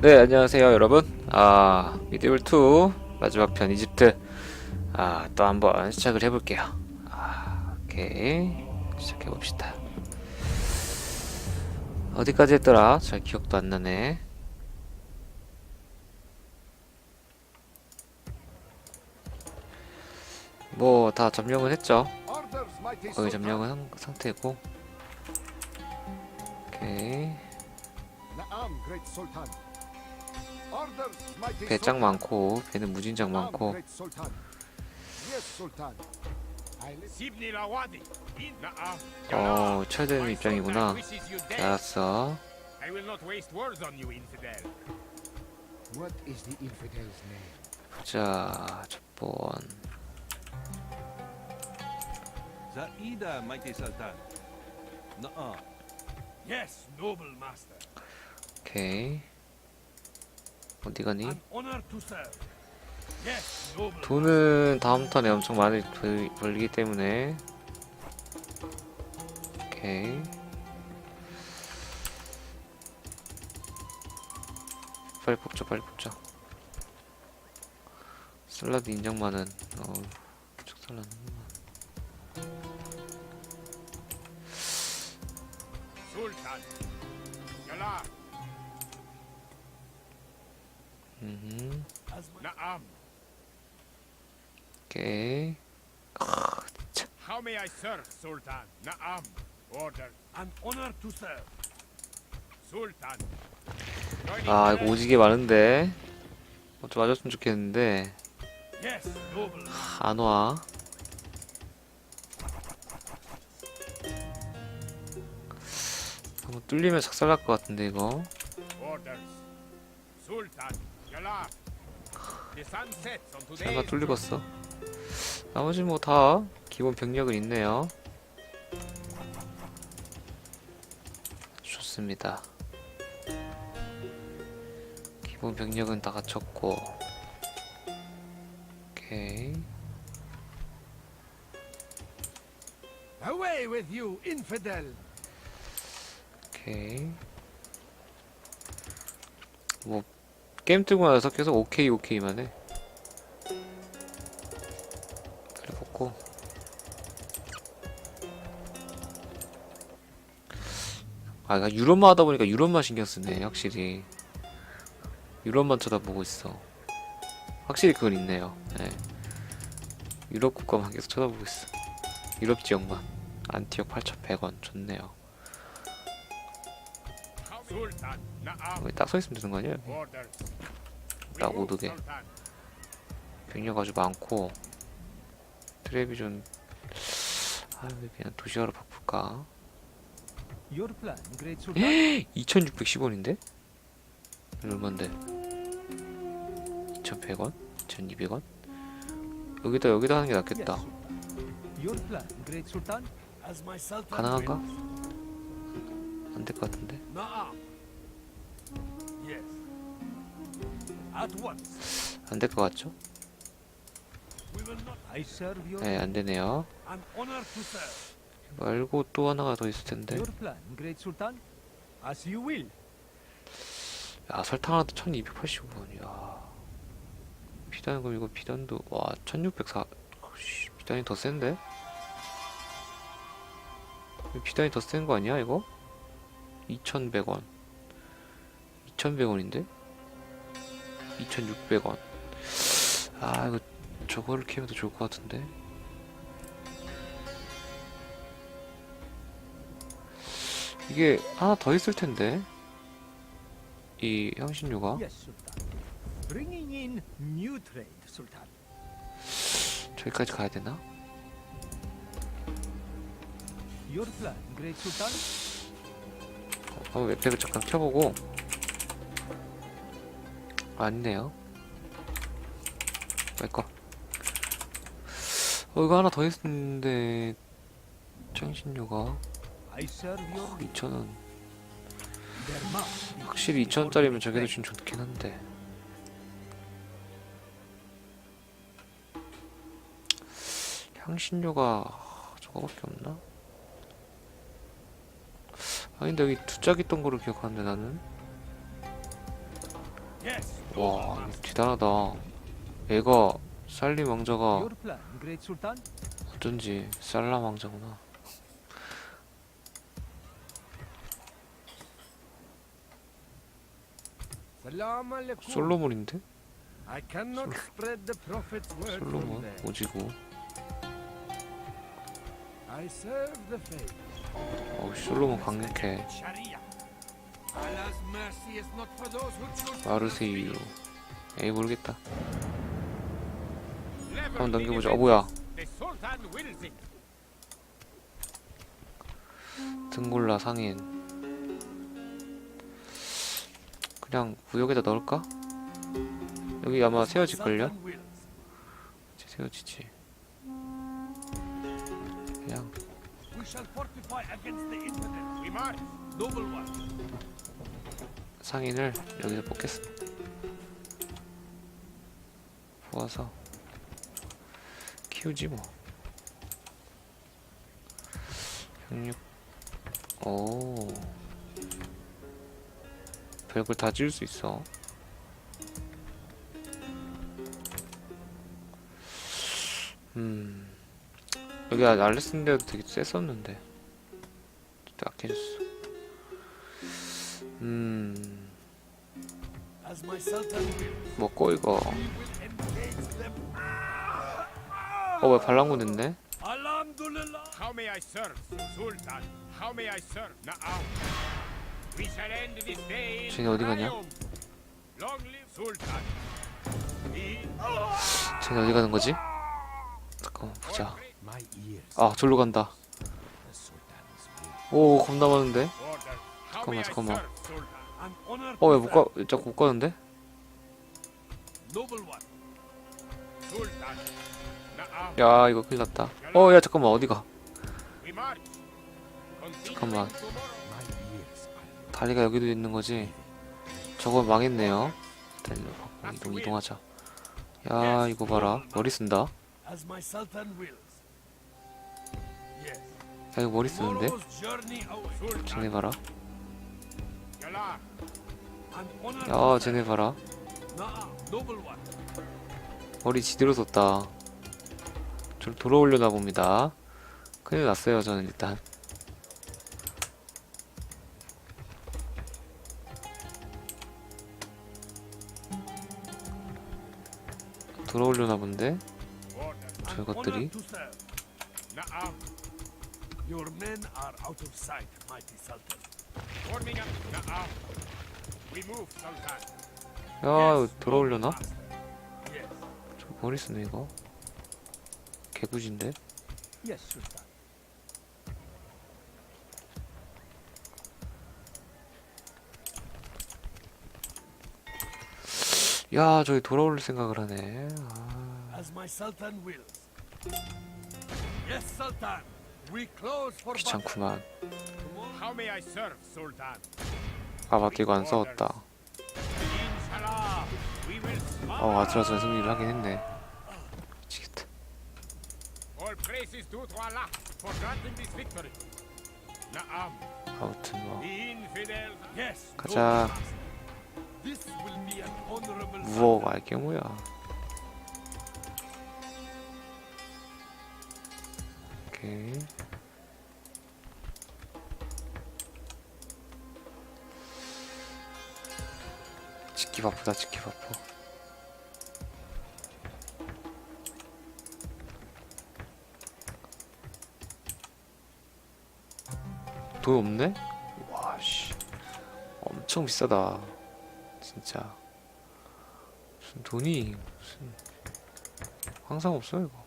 네, 안녕하세요, 여러분. 아, 미드볼 2 마지막 편 이집트. 아, 또 한번 시작을 해볼게요. 아, 오케이. 시작해봅시다. 어디까지 했더라? 잘 기억도 안 나네. 뭐, 다 점령을 했죠. 거의 점령은 한 상태고. 오케이. 배짱 많고 배는 무진장 많고. 어 철되는 입장이구나. 알았어. 보자 첫번. 오케이. 어디 가니? Noble. 돈은 다음 턴에 엄청 많이 벌- 벌리기 때문에. 오케이. 빨리 뽑자, 빨리 뽑자. 샐러드 인정 많은, 어, 축살나는. Sultan. Yalla. 음, Naam. 오케이. 아, 진짜. How may I serve, Sultan? Naam. Order. An honor to serve. Sultan. Joining 아, 이거 오지게 많은데. 어, 좀 맞았으면 좋겠는데. Yes, noble. 안 와. 한번 뚫리면 작살날 것 같은데 이거. Orders. Sultan. 설마 뚫리겠어. 나머지 뭐 다 기본 병력은 있네요. 좋습니다. 기본 병력은 다 갖췄고. 오케이. Away with you, infidel! 오케이. 뭐 게임 뜨고 나서 계속 오케이 오케이만 해. 빨리 뽑고. 아, 그러니까 유럽만 하다 보니까 유럽만 신경 쓰네, 확실히. 유럽만 쳐다보고 있어. 확실히 그건 있네요. 네. 유럽 국가만 계속 쳐다보고 있어. 유럽 지역만. 안티옥 8,100원. 좋네요. 여기 딱 서있으면 되는 거? Orders. 딱 오두개. 병력 아주 많고 트레비전 아, 왜 그냥 도시화로 바꿀까? Your plan, great sultan. 2610원인데? 얼만데? 2100원? 1200원? 여기다 여기다 하는 게 낫겠다 가능한가? 안 될 것 같은데? 안 될 것 같죠? 네, 안 되네요. 말고 또 하나가 더 있을 텐데. 야 설탕 하나도 1285원 야 비단 그럼 이거 비단도 와 1604... 씨, 비단이 더 센데? 비단이 더 센 거 아니야 이거? 2100원. 2100원인데? 2600원. 아 이거 저거를 키우면 더 좋을 것 같은데? 이게 하나 더 있을 텐데. 이 향신료가. 저기까지 가야 되나? 한번 웹팩을 잠깐 켜보고. 아니네요. 왜거. 어 이거 하나 더 your will. 2,000원 There must be 확실히 2,000원짜리면 저게 도 좀 좋긴 한데. 향신료가 저거밖에 없나? 아 근데 여기 두짝 있던 거로 기억하는데 나는. 와 대단하다 얘가 살림 왕자가? 어쩐지 살람 왕자구나. 솔로몬인데? 솔로몬. 오지고 어우 솔로몬 강력해. 마르세유 에이 모르겠다 한번 넘겨보자 어. 뭐야. 등골라 상인 그냥 구역에다 넣을까? 여기 아마 세워질걸요? 세워지지 상인을 여기서 뽑겠습니다. 모아서 키우지 뭐. 병력 오. 별걸 다 지을 수 있어. 음 여기 아- 알렉산드도 되게 셌었는데 약해졌어 음. 먹고 이거 We will engage them. 어왜 반란군 됐네. How may I serve, Sultan? How may I serve? Na'am. We shall end this day in 쟤네 어디 가냐? Long live Sultan. 쟤네 어디 가는 거지? 잠깐만 보자. 아 절로 간다. 오 겁나 많은데 잠깐만, 잠깐만. 어왜 to 못가 자꾸 못 가는데. 야 이거 큰일 났다 어 야 잠깐만 어디가 잠깐만. 다리가 여기도 있는 거지 저거 망했네요 일단 이동 이동하자 야 이거 봐라 머리 쓴다 야 이거 머리 쓰는데. 쟤네. 봐라 야 쟤네 봐라. 머리 지대로 썼다 저 돌아올려나 봅니다 큰일 났어요 저는 일단 돌아올려나 본데 저것들이? honor to serve. Na'am. Your men are out of sight, mighty Sultan. Warming up. Na'am. We move, Sultan. 야 이거 Yes, 돌아올려나? Yes. 저 머리 쓰네 이거 개구진데 Yes, Sultan. 야 저기 돌아올 생각을 하네 아, As my Sultan wills. Yes, Sultan. We close for battle. 귀찮구만 How may I serve, Sultan? 아 맞다 이거 안 싸웠다. 어 아슬아슬한 승리를 하긴 했네 미치겠다. 아무튼 뭐. 가자. 무어가 알게 뭐야 오케이 찍기 바쁘다 찍기 바빠 돈 없네? 와 씨. 엄청 비싸다 진짜. 무슨 돈이 무슨. 항상 없어 이거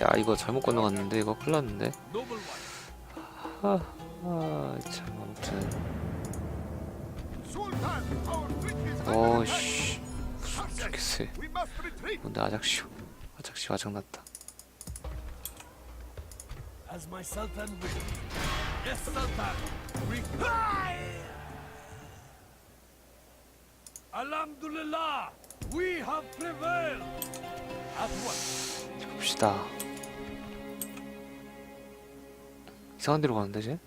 야 이거 잘못 건너갔는데 이거 큰일 났는데 one. 아참 아무튼 어씨 무슨 retreat. 뭔데 아작쇼 아작쇼 아작났다. Alhamdulillah, we have prevailed. At once. 봅시다 네, 네. Sultan. 이상한 데로 가는데 쟤? 어.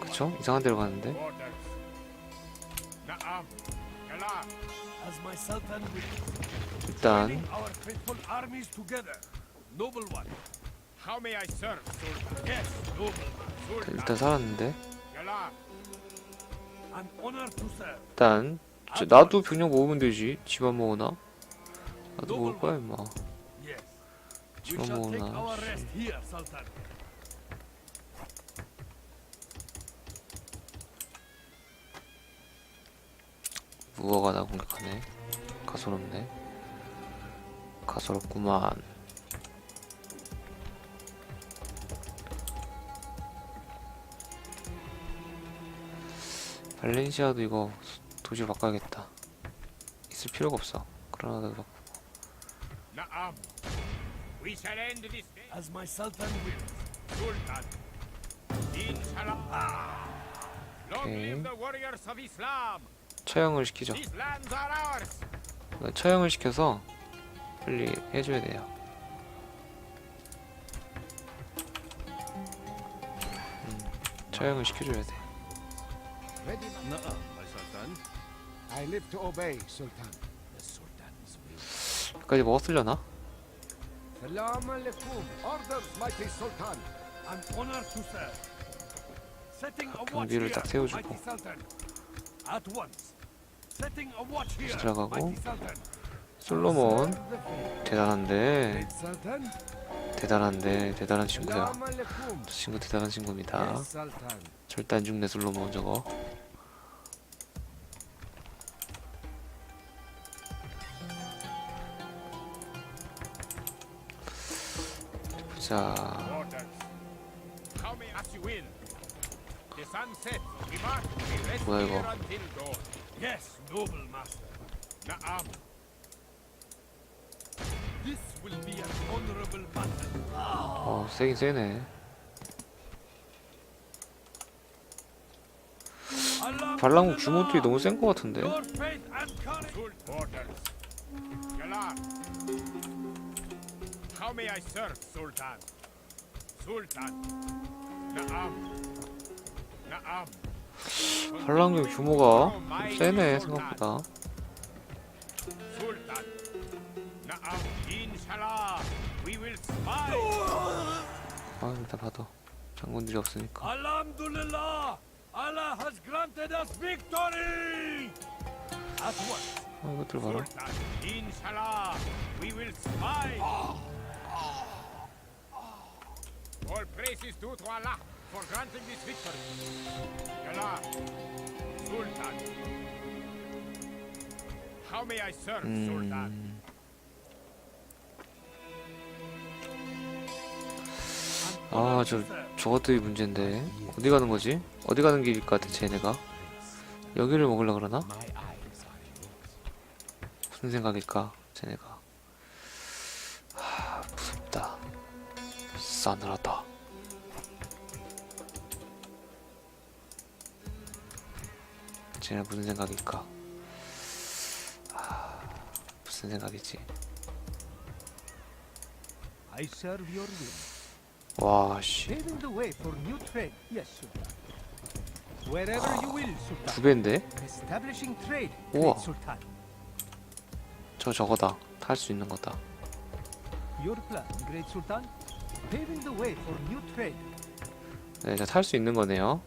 그쵸? 이상한 데로 가는데. 일단 Joining our faithful armies together. Noble one. How may I serve, Sultan? Yes, noble one. Sultan. 일단 살았는데. 일단 저, 나도 병력 모으면 되지. 집안 모으나? 나도 모을 거야 임마. 집안 모으나. 무어가 나 공격하네. 가소롭네. 가소롭구만. 발렌시아도 이거 도시 바꿔야겠다 있을 필요가 없어 그러나도 of Islam. 처형을 시키죠. 그러니까 처형을 시켜서 빨리 해줘야 돼요 음, 처형을 시켜줘야 돼 Sultan. I live to obey, Sultan. The Sultan's will. 여기까지 먹었으려나? Salam alaikum. Orders, mighty Sultan. An honor to serve. Setting a watch 경비를 here, 딱 세워주고. mighty sultan. At once. Setting a watch here, 들어가고. mighty sultan. 솔로몬 Serve the faith. 대단한데 Great Sultan. 대단한데 대단한 친구야 Salam alaikum. 저 친구 대단한 친구입니다 Yes, Sultan. 절대 안 죽네 솔로몬 저거 an honorable battle. 어 세긴 세네 발랑국 규모들이 너무 센거 같은데 How may I serve, Sultan? Sultan. Na'am. Na'am. 발랑국 규모가 좀 세네 생각보다 Sultan. Na'am. Inshallah. We will smile. 아 일단 봐도 장군들이 없으니까 Alhamdulillah. Allah has granted us victory. At once. 아 이것들 봐라. Inshallah. We will smile. All praise is due to Allah for granting this victory. Allah. Sultan. How may I serve, Sultan? 음 아, 저- 저것들이 문제인데 어디 가는 거지? 어디 가는 길일 것 같아 쟤네가 여기를 먹으려 그러나? 무슨 생각일까 쟤네가 싸늘하다 쟤네 무슨 생각일까 하 무슨 생각이지 you will, Sultan. 두 배인데? 우와. 저 저거다 탈 수 있는 거다. Paving the way for new trade. 네, 탈수 있는 거네요.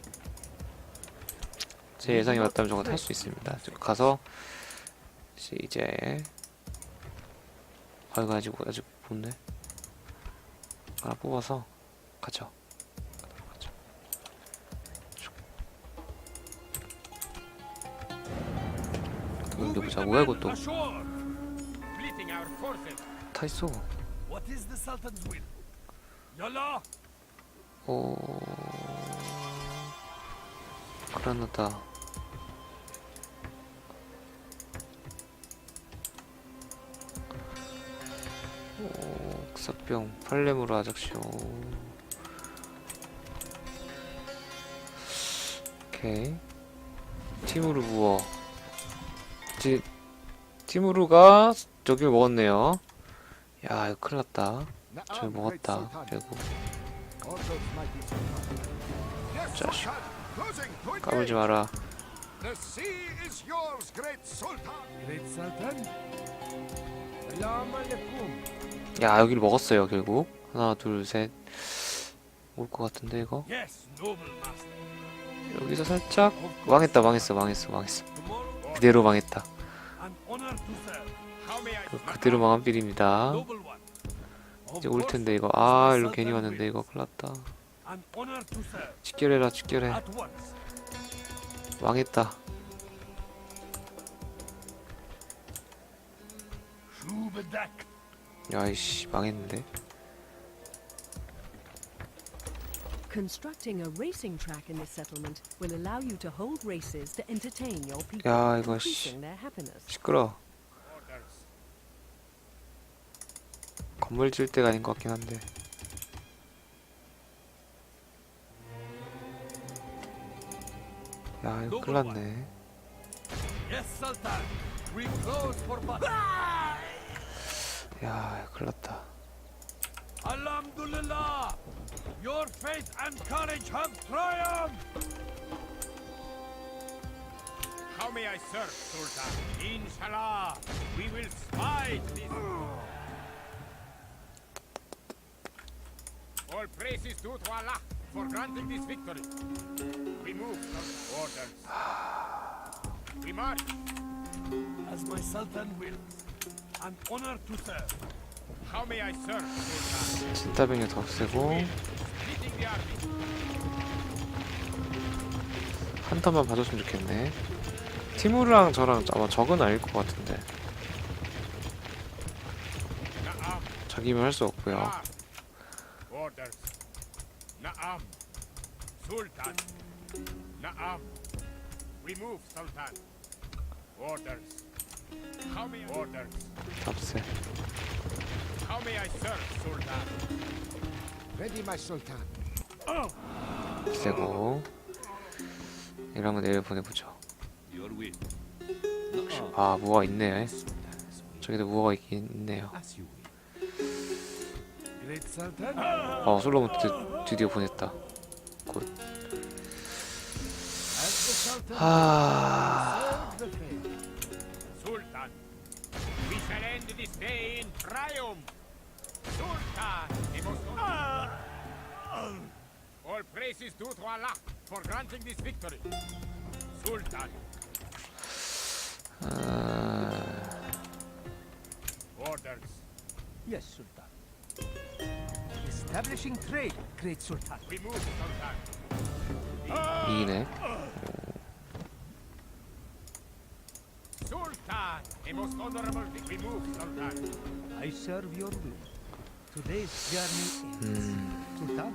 제 예상이 맞다면 저거 탈수 있습니다. 저 가서 이제- 아 이거 아직 아직 못네. 하나 뽑아서 가죠. 가죠. 슉. 여기 보자. 뭐야 이것도. 타 있어. Yalla. 어 그라나다. 오, 흑사병 팔레무로 아작쇼. 오케이. 티무르 부어. 티, 티무르가 저길 먹었네요. 야, 이거 큰일 났다. 저기 먹었다. 결국. Point 까불지. 마라. The sea is yours, great Sultan. Great sultan. Salam alaikum. 야 여기를 먹었어요 결국. 하나 둘 셋. 올 것 같은데 이거. 여기서 살짝 망했다 망했어 망했어 망했어. 그대로 망했다. 그- 그대로 망한 빌입니다. 이제 올 텐데 이거 아 일로 괜히 왔는데 이거 큰일 났다. To serve. 직결해라 직결해. 망했다. 야이씨 망했는데. Constructing a racing track in this settlement will allow you to hold races to entertain your people, 야 이거 씨 increasing their happiness. 시끄러. Orders. 건물 지을 때가 아닌 것 같긴 한데. 야 이거 for battle. 야 이거 큰일 났다. Alhamdulillah. Your faith and courage have triumphed. How may I serve, Sultan? Inshallah, we will smite this. All praises due to Allah for granting this victory. We move, Sultan. Orders. We march. As my Sultan wills. An honor to serve. How may I serve, Sultan? 진따병이 더 세고 Leading the army. 한 턴만 봐줬으면 좋겠네. 티무르랑 저랑 아마 적은 아닐 것 같은데 Na'am. 자기면 할 수 없고요. Ah. Naam. Sultan. Naam. Remove Sultan. Orders. How may orders? 탑세 How may I serve Sultan? Ready, my Sultan. 세고 얘를 한번 내려 보내보죠 Your will. 아 뭐가 있네 저기도 뭐가 있긴 있네요 As you will. 어 솔로몬 드, 드디어 보냈다. sultan. 하. 아, Orders. Yes, sultan. Establishing trade, great sultan. We move, Sultan. 이기네. Sultan. A most honorable thing. We move, Sultan. I serve your will. Today's journey ends. 음, Sultan,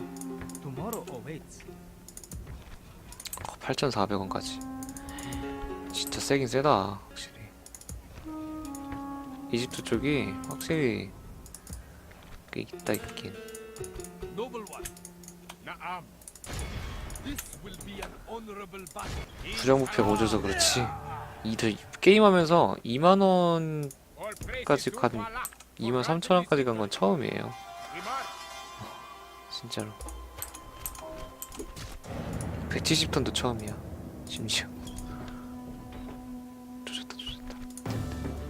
tomorrow awaits. 8,400원까지. 진짜 세긴 세다. 확실히. 이집트 쪽이 확실히 꽤 있다 있긴. Noble one. Naam. This will be an honorable battle. 부정부패 못 줘서 그렇지. 이저 게임하면서 2만 원까지 All praises due 간 to Allah 2만 for 3천 granting 원까지 간 건. 처음이에요. 진짜로. 170톤도 처음이야. 심지어. 조졌다 조졌다.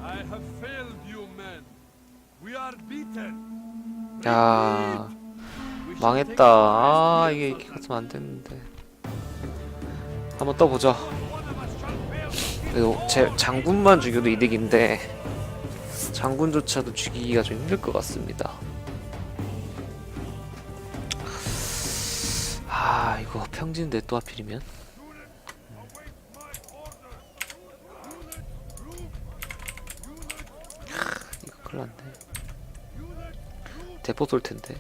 I have failed you, men. We are beaten. 야 망했다. 아 이게 이렇게. 갔으면 안 됐는데. 한번 떠보자. 제 장군만 죽여도 이득인데 장군조차도 죽이기가 좀 힘들 것 같습니다. 아 이거 평지인데 또 하필이면 하, 이거 큰일 났네. 대포 쏠 텐데.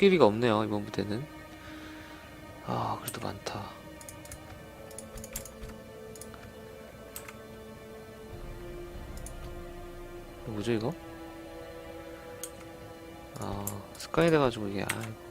어, 코끼리가 없네요, 이번 부대는. 아, 그래도 많다. 뭐죠, 이거? 아, 스카이 돼가지고 이게, 아이고.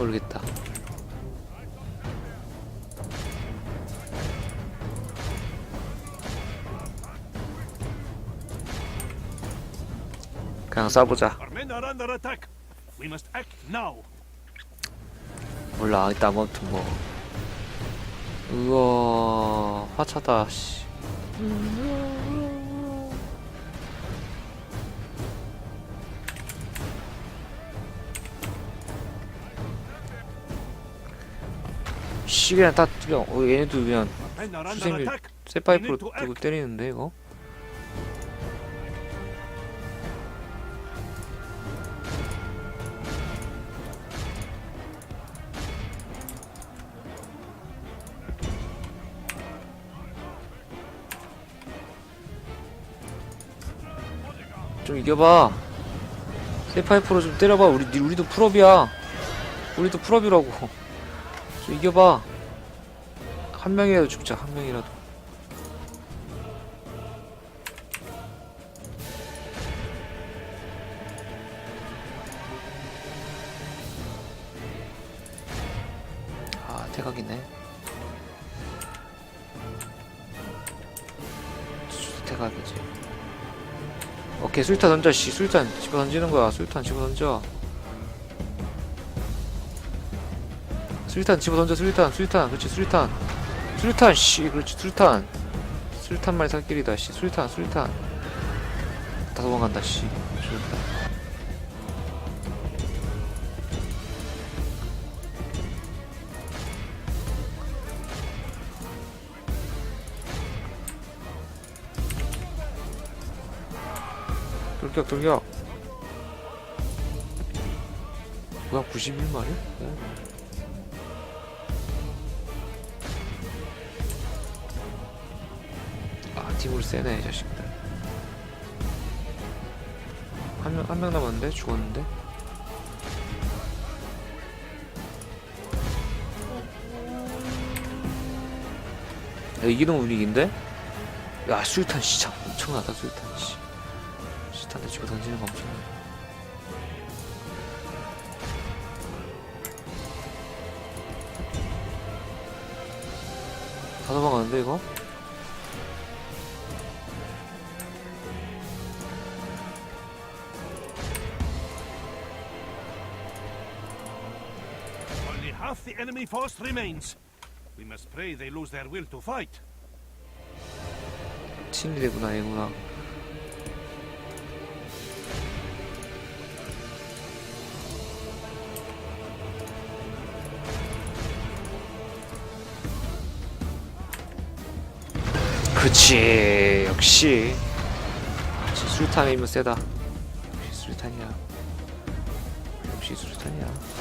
모르겠다. 그냥 쏴보자. Our men are under attack. We must act now. 몰라 일단 아무튼 뭐 우와 화차다 씨 씨 그냥 다 그냥 어, 얘네도 그냥 수생률. 쇠파이프로 act. 때리는데 이거? 좀 이겨봐. 쇠파이프로 좀 때려봐. 우리 우리도 풀업이야. 우리도 풀업이라고. 좀 이겨봐 한 명이라도 죽자 한 명이라도. 아 대각이네. 수- 대각이지. 오케이 술탄 던져 씨. 술탄 집어 던지는 거야. 술탄 집어 던져. 술탄 집어 던져 술탄. 술탄. 그렇지 술탄 술탄 씨 그렇지 술탄. 술탄 말살 길이다 씨. 술탄 술탄. 다 도망간다 씨. 술탄 돌격 돌격. 뭐야 91마리? 네. 팀으로 세네. 이 자식들. 한 명 한 명 남았는데? 죽었는데? 야, 이기는 분위기인데? 야 술탄 진짜 엄청나다 술탄. 씨. 술탄 대치고 던지는 거 엄청나 다. 도망가는데 이거? Half the enemy force remains. We must pray they lose their will to fight. 친리대구나 얘구나 그렇지 역시 역시 술탄이면 세다 역시 술탄이야 역시 술탄이야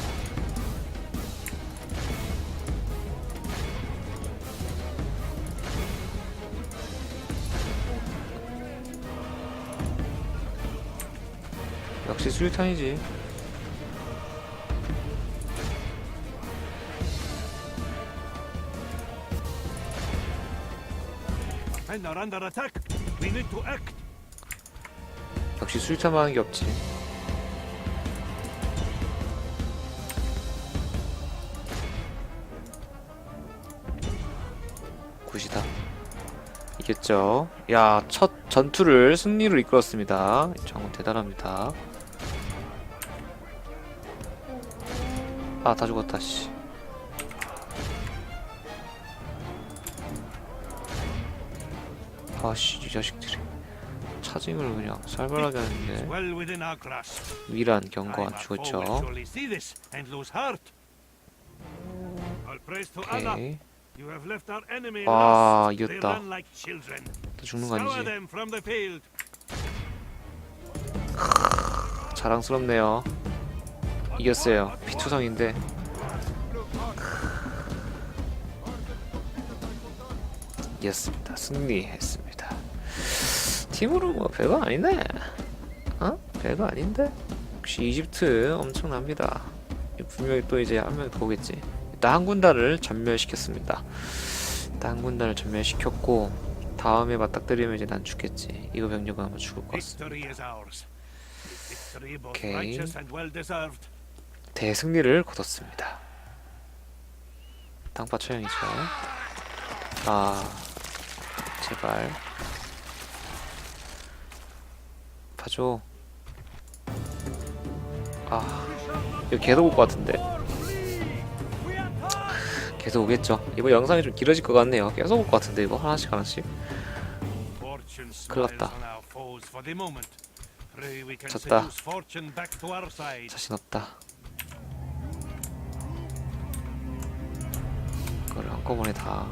역시 act. 역시 술탄만 하는 게 없지. 굿이다. 이겼죠. 야첫 전투를 승리로 이끌었습니다. 장군 대단합니다 아 다 죽었다 씨 아씨 이 자식들이 차징을 그냥 살벌하게 하는데 경고안 our foe will 죽었죠. 오케이 와, 이겼다. 또 죽는 거 아니지. 자랑스럽네요 이겼어요 피투성인데 이겼습니다 승리했습니다 팀으로 뭐 별거 아니네 어? 별거 아닌데 역시 이집트 엄청납니다 분명히 또 이제 하면 보겠지. 일단 한 군단을 전멸시켰습니다. 일단 한 군단을 전멸시켰고 다음에 맞닥뜨리면 이제 난 죽겠지. 이거 병력은 아마 죽을 것 같습니다. Ours. 대승리를 거뒀습니다. 당파 처형이죠. 아 제발 봐줘. 아 이거 계속 올 것 같은데. 계속 오겠죠. 이번 영상이 좀 길어질 것 같네요. 계속 올 것 같은데 이거 하나씩 하나씩. 큰일 났다. 졌다. 자신 없다. 한꺼번에 다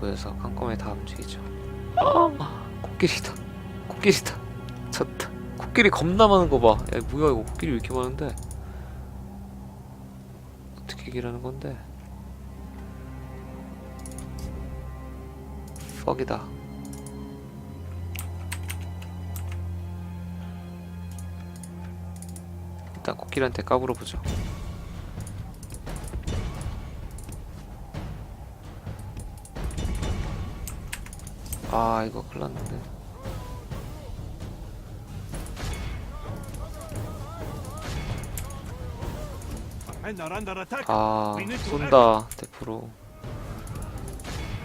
보여서 한꺼번에 다 움직이죠. 아, 코끼리다. 코끼리다. 졌다. 코끼리 겁나 많은 거 봐. 야 뭐야 이거 코끼리 왜 이렇게 많은데? 어떻게 이기라는 건데? 퍽이다. 일단 코끼리한테 까불어 보죠. 아 이거 큰일 났는데. Our men are under attack. 아 쏜다 대포로.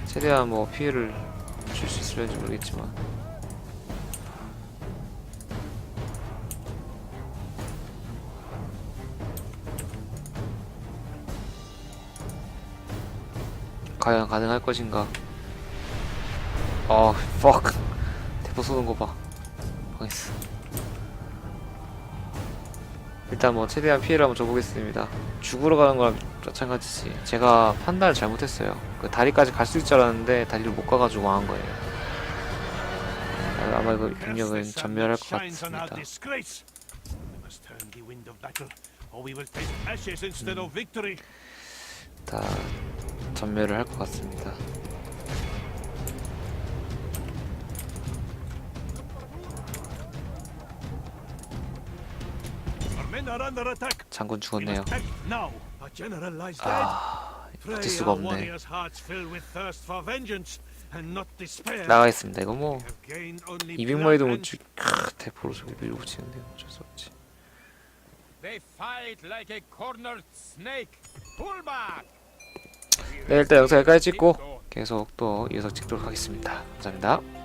최대한 뭐 피해를 줄 수 있을지 모르겠지만. 과연 가능할 것인가 아 fuck 대포 쏘는 거 봐 망했어 일단 뭐 최대한 피해를 한번 줘보겠습니다. 죽으러 가는 거랑 마찬가지지. 제가 판단을 잘못했어요. 그 다리까지 갈 수 있을 줄 알았는데 다리를 못 가가지고 망한 거예요. 아, 아마 이거 병력은 전멸할 것 같습니다. victory. 다 전멸을 할 것 같습니다. 장군 죽었네요. 아, 버틸 수가 없네. 나가겠습니다. 이거 뭐 We have gained only 200마리도 blood 못 죽. 크, 대포로 저기 밀고 치는데 어쩔 수 없지. They fight like a cornered snake. Pull back. 네 일단 영상 여기까지 찍고 계속 또 이어서 찍도록 하겠습니다. 감사합니다.